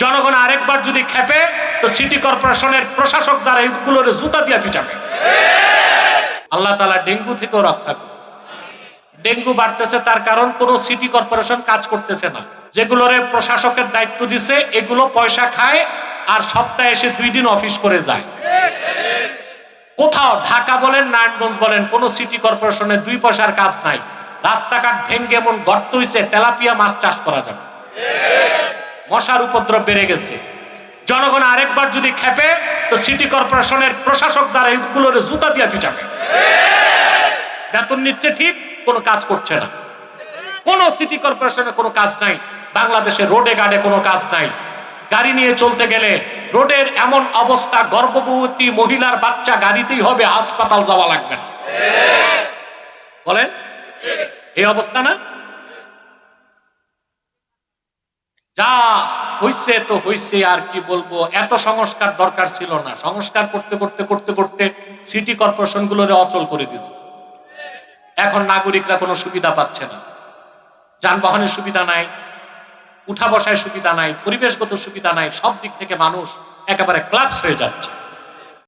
জনগণ আরেকবার যদি খেপে, তো সিটি কর্পোরেশনের প্রশাসক দ্বারা এইগুলোর জুতা দিয়া পিটাবে। আল্লাহ তালা ডেঙ্গু থেকেও রক্ষা করে ডেঙ্গু বাড়তেছে তার কারণ কোনো সিটি কর্পোরেশন কাজ করতেছে না। যেগুলোরে প্রশাসকের দায়িত্ব দিছে, এগুলো পয়সা খায় আর সপ্তাহে এসে দুই দিন অফিস করে যায়। কোথাও ঢাকা বলেন, নারায়ণগঞ্জ বলেন, কোন সিটি কর্পোরেশনের দুই পয়সার কাজ নাই। রাস্তাঘাট ভেঙ্গে এমন গর্ত হইছে, তেলাপিয়া মাছ চাষ করা যাবে। মশার উপদ্রব বেড়ে গেছে। জনগণ আরেকবার যদি খেপে, তো সিটি কর্পোরেশনের প্রশাসক দ্বারা এইগুলোর জুতা দিয়া পিটাবে। বেতন নিচ্ছে ঠিক, কোনো কাজ করছে না। কোনো সিটি কর্পোরেশনে কোনো কাজ নাই। বাংলাদেশে রোডে গাড়ে কোনো কাজ নাই। গাড়ি নিয়ে চলতে গেলে রোডের এমন অবস্থা, গর্ভবতী মহিলার বাচ্চা গাড়িতেই হবে, হাসপাতাল যাওয়া লাগবে না। বলেন? এই অবস্থা না? যা হইছে তো হইছে, আর কি বলব? এত সংস্কার দরকার ছিল না। সংস্কার করতে করতে করতে করতে সিটি কর্পোরেশন গুলোরে অচল করে দিচ্ছে এখন নাগরিকরা কোনো সুবিধা পাচ্ছে না। যানবাহনের সুবিধা নাই, উঠা বসায় সুবিধা নাই, পরিবেশগত সুবিধা নাই, সব দিক থেকে মানুষ একেবারে ক্লাপস হয়ে যাচ্ছে।